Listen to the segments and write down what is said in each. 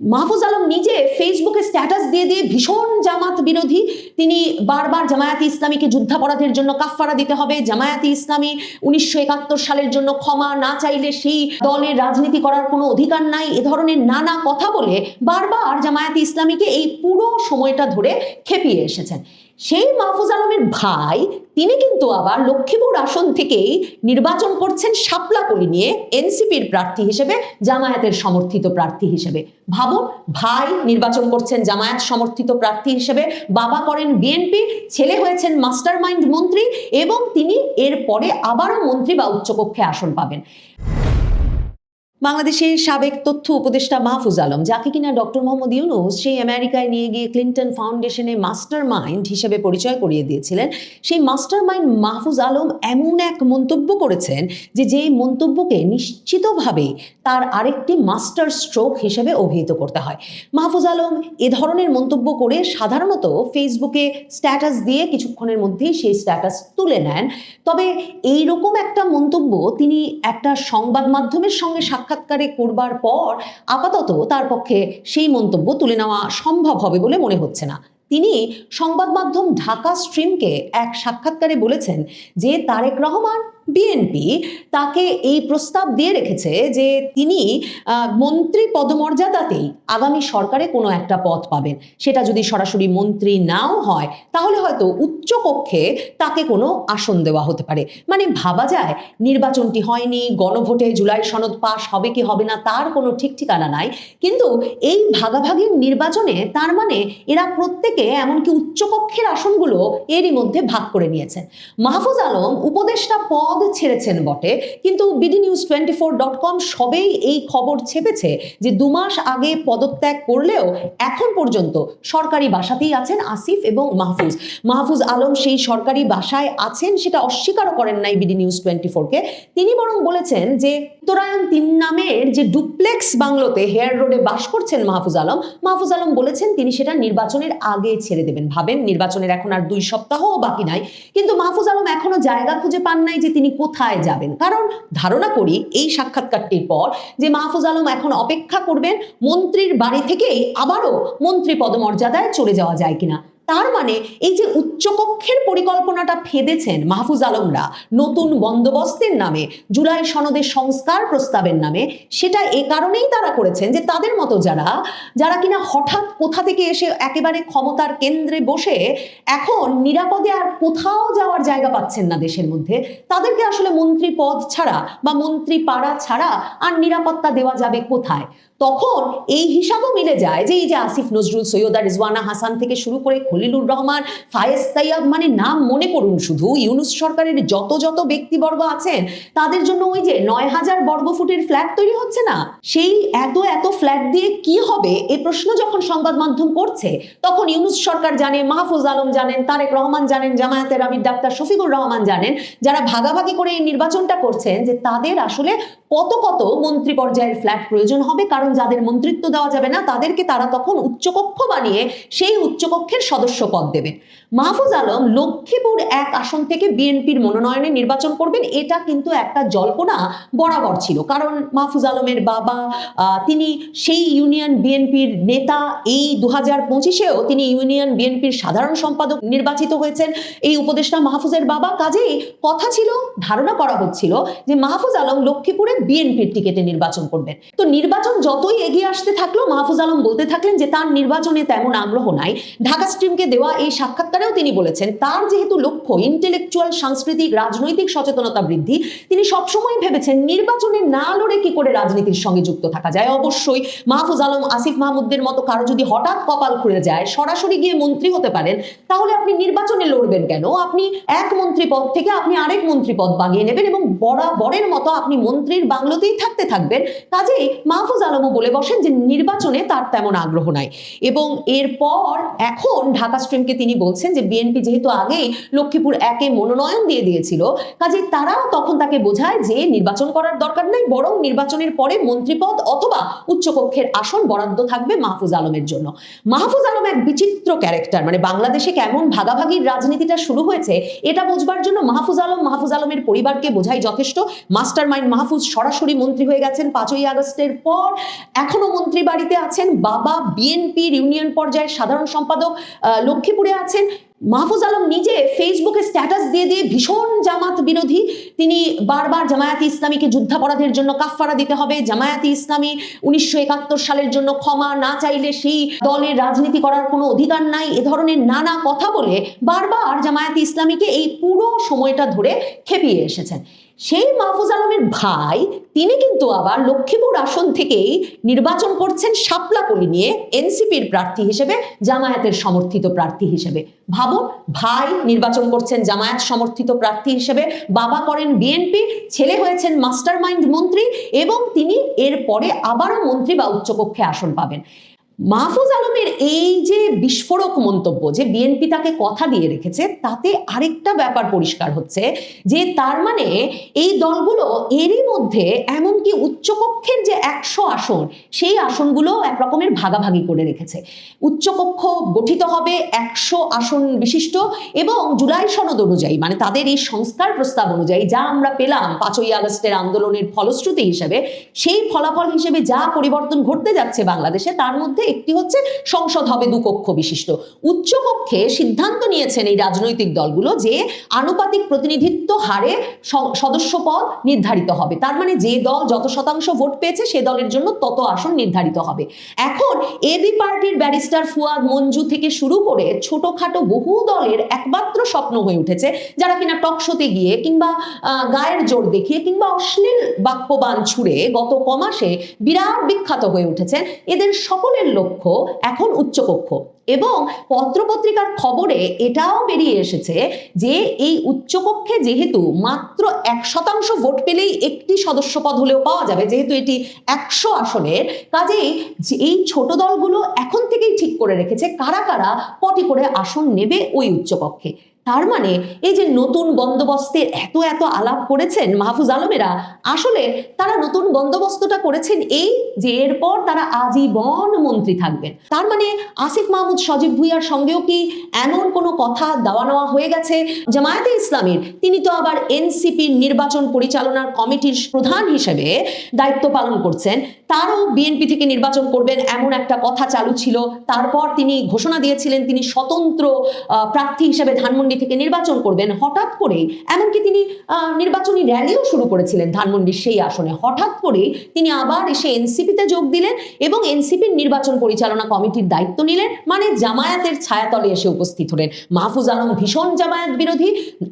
মাহফুজ আলম নিজে ফেসবুকে স্ট্যাটাস দিয়ে দিয়ে ভীষণ জামাত বিরোধী। তিনি বারবার জামায়াতি ইসলামীকে যুদ্ধাপরাধের জন্য কাফফারা দিতে হবে। জামায়াতি ইসলামী উনিশশো একাত্তর সালের জন্য ক্ষমা না চাইলে সেই দলের রাজনীতি করার কোনো অধিকার নাই। এ ধরনের নানা কথা বলে বারবার জামায়াতি ইসলামীকে এই পুরো সময়টা ধরে খেপিয়ে এসেছেন। সেই মাহফুজ আলমের ভাই, তিনি কিন্তু আবার লক্ষ্মীপুর আসন থেকেই নির্বাচন করছেন শাপলাকলি নিয়ে এনসিপির প্রার্থী হিসেবে, জামায়াতের সমর্থিত প্রার্থী হিসেবে। ভাবুন, ভাই নির্বাচন করছেন জামায়াত সমর্থিত প্রার্থী হিসেবে, বাবা করেন বিএনপি ছেলে হয়েছেন মাস্টার মাইন্ড মন্ত্রী এবং তিনি এরপরে আবারও মন্ত্রী বা উচ্চকক্ষে আসন পাবেন। বাংলাদেশের সাবেক তথ্য উপদেষ্টা মাহফুজ আলম, যাকে কিনা ডক্টর মোহাম্মদ ইউনুস সেই আমেরিকায় নিয়ে গিয়ে ক্লিন্টন ফাউন্ডেশনে মাস্টার মাইন্ড হিসেবে পরিচয় করিয়ে দিয়েছিলেন, সেই মাস্টার মাইন্ড মাহফুজ আলম এমন এক মন্তব্য করেছেন যে যে মন্তব্যকে নিশ্চিতভাবে তার আরেকটি মাস্টার স্ট্রোক হিসেবে অভিহিত করতে হয়। মাহফুজ আলম এ ধরনের মন্তব্য করে সাধারণত ফেসবুকে স্ট্যাটাস দিয়ে কিছুক্ষণের মধ্যেই সেই স্ট্যাটাস তুলে নেন। তবে এই রকম একটা মন্তব্য তিনি একটা সংবাদ মাধ্যমের সঙ্গে সাক্ষাৎকারে করবার পর আপাতত তার পক্ষে সেই মন্তব্য তুলে নেওয়া সম্ভব হবে বলে মনে হচ্ছে না। তিনি সংবাদ মাধ্যম ঢাকা স্ট্রিমকে এক সাক্ষাৎকারে বলেছেন যে তারেক রহমান বিএনপি তাকে এই প্রস্তাব দিয়ে রেখেছে যে তিনি মন্ত্রী পদমর্যাদাতেই আগামী সরকারে কোনো একটা পদ পাবেন। সেটা যদি সরাসরি মন্ত্রী নাও হয়, তাহলে হয়তো উচ্চ কক্ষে তাকে কোনো আসন দেওয়া হতে পারে। মানে ভাবা যায়, নির্বাচনটি হয়নি, গণভোটে জুলাই সনদ পাশ হবে কি হবে না, তার কোনো ঠিক ঠিকানা নাই। কিন্তু এই ভাগাভাগির নির্বাচনে তার মানে এরা প্রত্যেকে এমনকি উচ্চকক্ষের আসনগুলো এরই মধ্যে ভাগ করে নিয়েছেন মাহফুজ আলম উপদেষ্টা পদ ছেড়েছেন বটে। কিন্তু BD news twenty four dot com সবেই এই খবর ছেপেছে যে দু মাস আগে পদত্যাগ করলেও এখন পর্যন্ত সরকারি বাসাতেই আছেন আসিফ এবং মাহফুজ। মাহফুজ আলম সেই সরকারি বাসায় আছেন সেটা অস্বীকারও করেন নাই বিডি নিউজ টোয়েন্টি ফোরকে তিনি বরং বলেছেন যে উত্তরায়ণ তিন নামের যে ডুপ্লেক্স বাংলোতে হেয়ার রোডে বাস করছেন মাহফুজ আলম মাহফুজ আলম বলেছেন তিনি সেটা নির্বাচনের আগে ছেড়ে দেবেন। ভাবেন নির্বাচনের এখন আর দুই সপ্তাহও বাকি নাই। কিন্তু মাহফুজ আলম এখনও জায়গা খুঁজে পান নাই যে তিনি কোথায় যাবেন? কারণ ধারণা করি এই সাক্ষাৎকারটির পর যে মাহফুজ আলম এখন অপেক্ষা করবেন মন্ত্রীর বাড়ি থেকেই আবারও মন্ত্রী পদমর্যাদায় চলে যাওয়া যায় কিনা। তার মানে এই যে উচ্চকক্ষের পরিকল্পনাটা ফেদেছেন মাহফুজ আলমরা, নতুন বন্দোবস্তের নামে, জুলাই সনদের সংস্কার প্রস্তাবের নামে, সেটা এ কারণেই তারা করেছেন যে তাদের মতো যারা যারা কিনা হঠাৎ কোথা থেকে এসে একেবারে ক্ষমতার কেন্দ্রে বসে এখন নিরাপদে আর কোথাও যাওয়ার জায়গা পাচ্ছেন না দেশের মধ্যে, তাদেরকে আসলে মন্ত্রী পদ ছাড়া বা মন্ত্রী পাড়া ছাড়া আর নিরাপত্তা দেওয়া যাবে কোথায়? তখন এই হিসাবও মিলে যায় যে এই যে আসিফ নজরুল সৈয়দা রিজওয়ানা হাসান থেকে শুরু করে খলিলুর রহমান, ফায়েজ তাইয়াব মানে নাম মনে করুন শুধু। ইউনুস সরকারের যত যত ব্যক্তিবর্গ আছেন, তাদের জন্য ওই যে নয় হাজার বর্গফুটের ফ্ল্যাট তৈরি হচ্ছে না? সেই এত এত ফ্ল্যাট দিয়ে কি হবে? এ প্রশ্ন যখন সংবাদ মাধ্যম করছে, তখন ইউনুস সরকার জানে, মাহফুজ আলম জানেন, তারেক রহমান জানেন জামায়াতের আমির ডাক্তার শফিকুর রহমান জানেন, যারা ভাগাভাগি করে এই নির্বাচনটা করছেন যে তাদের আসলে কত কত মন্ত্রী পর্যায়ের ফ্ল্যাট প্রয়োজন হবে, কারণ যাদের মন্ত্রিত্ব দেওয়া যাবে না, তাদেরকে তারা তখন উচ্চকক্ষ বানিয়ে সেই উচ্চকক্ষের সদস্য পদ দেবেন মাহফুজ আলম লক্ষ্মীপুর এক আসন থেকে বিএনপির মনোনয়নে নির্বাচন করবেন, এটা কিন্তু একটা জল্পনা বরাবর ছিল। কারণ মাহফুজ আলমের বাবা তিনি সেই ইউনিয়ন বিএনপির নেতা, এই দু হাজার পঁচিশেও তিনি ইউনিয়ন বিএনপির সাধারণ সম্পাদক নির্বাচিত হয়েছেন। এই উপদেষ্টা মাহফুজের বাবা, কাজেই কথা ছিল, ধারণা করা হচ্ছিল যে মাহফুজ আলম লক্ষ্মীপুরে বিএনপির টিকিটে নির্বাচন করবেন। তো নির্বাচন যতই এগিয়ে আসতে থাকল, মাহফুজ আলম বলতে থাকলেন যে তার নির্বাচনে তেমন আগ্রহ নাই। ঢাকা স্ট্রিমকে দেওয়া এই সাক্ষাৎকারেও তিনি বলেছেন, তার যেহেতু লক্ষ্য ইন্টেলেকচুয়াল, সাংস্কৃতিক, রাজনৈতিক সচেতনতা বৃদ্ধি, তিনি সবসময় ভেবেছেন নির্বাচনে না লড়ে কি করে রাজনীতির সঙ্গে যুক্ত থাকা যায়। অবশ্যই মাহফুজ আলম, আসিফ মাহমুদদের মতো কারও যদি হঠাৎ কপাল খুলে যায়, সরাসরি গিয়ে মন্ত্রী হতে পারেন, তাহলে আপনি নির্বাচনে লড়বেন কেন? আপনি এক মন্ত্রী পদ থেকে আপনি আরেক মন্ত্রী পদ বাগিয়ে নেবেন এবং বরাবরের মতো আপনি মন্ত্রীর বাংলোতেই থাকতে থাকবেন, কাজেই মাহফুজ আলমও বলে বসেন যে নির্বাচনে তার তেমন আগ্রহ নাই। এবং এরপর এখন ঢাকা স্ট্রিমকে তিনি বলছেন যে বিএনপি যেহেতু আগেই লক্ষ্মীপুর একে মনোনয়ন দিয়ে দিয়েছিল কাজে তারাও তখন তাকে বোঝায় যে নির্বাচন করার দরকার নেই, বরং নির্বাচনের পরে মন্ত্রীপদ অথবা উচ্চকক্ষের আসন বরাদ্দ থাকবে মাহফুজ আলমের জন্য। মাহফুজ আলম এক বিচিত্র ক্যারেক্টার মানে বাংলাদেশে কেমন ভাগাভাগির রাজনীতিটা শুরু হয়েছে, এটা বোঝবার জন্য মাহফুজ আলম, মাহফুজ আলমের পরিবারকে বোঝাই যথেষ্ট। মাস্টার মাইন্ড মাহফুজ সরাসরি মন্ত্রী হয়ে গেছেন পাঁচই আগস্টের পর। এখনও মন্ত্রী বাড়িতে আছেন বাবা। বিএনপির ইউনিয়ন পর্যায়ের সাধারণ সম্পাদক লক্ষ্মীপুরে আছেন। মাহফুজ আলম নিজে ফেসবুকে স্ট্যাটাস দিয়ে দিয়ে ভীষণ জামাত বিরোধী। তিনি বারবার জামায়াতি ইসলামীকে যুদ্ধাপরাধের জন্য কাফফারা দিতে হবে। জামায়াতি ইসলামী উনিশশো একাত্তর সালের জন্য ক্ষমা না চাইলে সেই দলের রাজনীতি করার কোনো অধিকার নাই। এ ধরনের নানা কথা বলে বারবার জামায়াতি ইসলামীকে এই পুরো সময়টা ধরে খেপিয়ে এসেছেন। সেই মাহফুজ আলমের ভাই, তিনি কিন্তু আবার লক্ষ্মীপুর আসন থেকেই নির্বাচন করছেন শাপলাকলি নিয়ে এনসিপির প্রার্থী হিসেবে, জামায়াতের সমর্থিত প্রার্থী হিসেবে। ভাবুন, ভাই নির্বাচন করছেন জামায়াত সমর্থিত প্রার্থী হিসেবে, বাবা করেন বিএনপি ছেলে হয়েছেন মাস্টার মাইন্ড মন্ত্রী এবং তিনি এরপরে আবারও মন্ত্রী বা উচ্চকক্ষে আসন পাবেন। মাহফুজ আলমের এই যে বিস্ফোরক মন্তব্য, যে বিএনপি তাকে কথা দিয়ে রেখেছে, তাতে আরেকটা ব্যাপার পরিষ্কার হচ্ছে যে তার মানে এই দলগুলো এরই মধ্যে এমনকি উচ্চকক্ষের যে একশো আসন, সেই আসনগুলো এক রকমের ভাগাভাগি করে রেখেছে। উচ্চকক্ষ গঠিত হবে একশো আসন বিশিষ্ট এবং জুলাই সনদ অনুযায়ী মানে তাদের এই সংস্কার প্রস্তাব অনুযায়ী যা আমরা পেলাম পাঁচই আগস্টের আন্দোলনের ফলশ্রুতি হিসেবে, সেই ফলাফল হিসেবে যা পরিবর্তন ঘটতে যাচ্ছে বাংলাদেশে, তার মধ্যে একটি হচ্ছে সংসদ হবে দুকক্ষ বিশিষ্ট। উচ্চকক্ষে সিদ্ধান্ত নিয়েছেন এই রাজনৈতিক দলগুলো যে আনুপাতিক প্রতিনিধিত্ব হারে সদস্য পদ নির্ধারিত হবে। তার মানে যে দল যত শতাংশ ভোট পেয়েছে সে দলের জন্য তত আসন নির্ধারিত হবে। এখন এবি পার্টির ব্যারিস্টার ফুয়াদ মঞ্জু থেকে শুরু করে ছোটখাটো বহু দলের একমাত্র স্বপ্ন হয়ে উঠেছে, যারা কিনা টকশোতে গিয়ে কিংবা গায়ের জোর দেখিয়ে কিংবা অশ্লীল বাক্যবান ছুড়ে গত কমাসে বিরাট বিখ্যাত হয়ে উঠেছেন এদের সকলের লক্ষ্য, এখন উচ্চকক্ষ। এবং পত্রপত্রিকার খবরে এটাও বেরিয়ে এসেছে যে এই উচ্চকক্ষে যেহেতু মাত্র এক শতাংশ ভোট পেলেই একটি সদস্য পদ হলেও পাওয়া যাবে, যেহেতু এটি একশো আসনের, কাজেই এই ছোট দলগুলো এখন থেকেই ঠিক করে রেখেছে কারা কারা কটি করে আসন নেবে ওই উচ্চকক্ষে। তার মানে এই যে নতুন বন্দোবস্তের এত এত আলাপ করেছেন মাহফুজ আলমেরা, আসলে তারা নতুন বন্দোবস্তটা করেছেন এই যে এরপর তারা আজীবন মন্ত্রী থাকবেন। তার মানে আসিফ মাহমুদ, সজীব ভুইয়ার সঙ্গেও কি এমন কোনো কথা দেওয়া নেওয়া হয়ে গেছে? জামায়াতে ইসলামের, তিনি তো আবার এনসিপির নির্বাচন পরিচালনার কমিটির প্রধান হিসেবে দায়িত্ব পালন করছেন। তারও বিএনপি থেকে নির্বাচন করবেন এমন একটা কথা চালু ছিল। তারপর তিনি ঘোষণা দিয়েছিলেন, তিনি স্বতন্ত্র প্রার্থী হিসেবে ধানমন্ডি থেকে নির্বাচন করবেন হঠাৎ করেই, এমনকি তিনি নির্বাচনী র্যালিও শুরু করেছিলেন ধানমন্ডির সেই আসনে। হঠাৎ করেই তিনি আবার এসে এনসিপিতে যোগ দিলেন এবং এনসিপির নির্বাচন পরিচালনা কমিটির দায়িত্ব নিলেন মানে জামায়াতের ছায়াতলে এসে উপস্থিত হলেন। মাহফুজ আলম ভীষণ জামায়াত বিরোধী,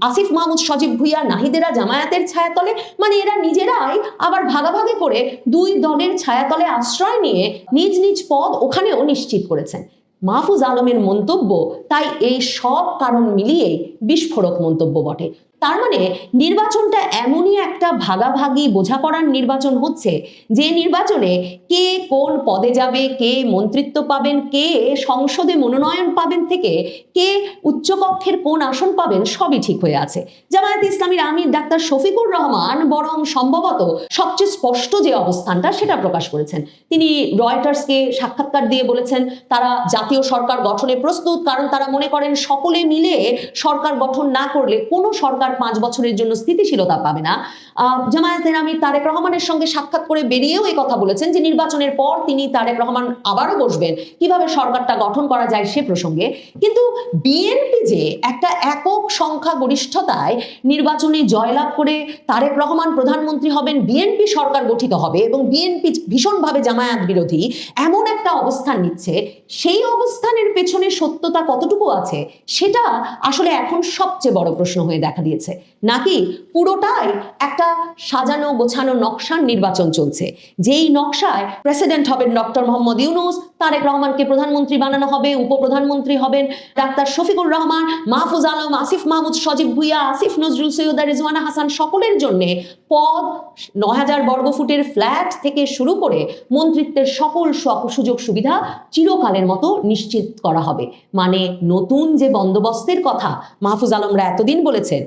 আসিফ মাহমুদ, সজীব ভুইয়া, নাহিদেরা জামায়াতের ছায়াতলে মানে এরা নিজেরাই আবার ভাগাভাগি করে দুই দলের ছায়াতলে আশ্রয় নিয়ে নিজ নিজ পদ ওখানেও নিশ্চিত করেছেন। মাহফুজ আলমের মন্তব্য তাই এই সব কারণ মিলিয়ে বিস্ফোরক মন্তব্য বটে। তার মানে নির্বাচনটা এমনই একটা ভাগাভাগি, বোঝাপড়ার নির্বাচন হচ্ছে যে নির্বাচনে কে কোন পদে যাবে, কে মন্ত্রিত্ব পাবেন, কে সংসদে মনোনয়ন পাবেন থেকে, কে উচ্চকক্ষের কোন আসন পাবেন সবই ঠিক হয়ে আছে। জামায়াত ইসলামীর আমির ডাক্তার শফিকুর রহমান বরং সম্ভবত সবচেয়ে স্পষ্ট যে অবস্থানটা সেটা প্রকাশ করেছেন। তিনি রয়টার্সকে সাক্ষাৎকার দিয়ে বলেছেন, তারা জাতীয় সরকার গঠনে প্রস্তুত, কারণ তারা মনে করেন সকলে মিলে সরকার গঠন না করলে কোনো সরকার পাঁচ বছরের জন্য স্থিতিশীলতা পাবে না। জামায়াতের আমির তারেক রহমানের সঙ্গে সাক্ষাৎ করে বেরিয়েও এই কথা বলেছেন যে নির্বাচনের পর তিনি তারেক রহমান আবারও বসবেন, কীভাবে সরকারটা গঠন করা যায় সে প্রসঙ্গে। কিন্তু বিএনপি যে একটা একক সংখ্যা গরিষ্ঠতায় নির্বাচনে জয়লাভ করে তারেক রহমান প্রধানমন্ত্রী হবেন বিএনপি সরকার গঠিত হবে এবং বিএনপি ভীষণভাবে জামায়াত বিরোধী এমন একটা অবস্থান নিচ্ছে, সেই অবস্থানের পেছনে সত্যতা কতটুকু আছে, সেটা আসলে এখন সবচেয়ে বড় প্রশ্ন হয়ে দেখা দিয়েছে। নাকি পুরোটাই একটা সাজানো, গোছানো, নকশার নির্বাচন চলছে। যেই নকশায় প্রেসিডেন্ট হবেন ডক্টর মোহাম্মদ ইউনুস, তারেক রহমানকে প্রধানমন্ত্রী বানানো হবে, উপপ্রধানমন্ত্রী হবেন ডাক্তার শফিকুর রহমান, মাহফুজ আলম, আসিফ মাহমুদ, সজীব ভুইয়া, আসিফ নজরুল সৈয়দা, রেজওয়ানা হাসান, সকলের জন্য পদ নয় হাজার বর্গফুটের ফ্ল্যাট থেকে শুরু করে মন্ত্রিত্বের সকল সুযোগ সুবিধা চিরকালের মতো নিশ্চিত করা হবে। মানে নতুন যে বন্দোবস্তের কথা মাহফুজ আলমরা এতদিন বলেছেন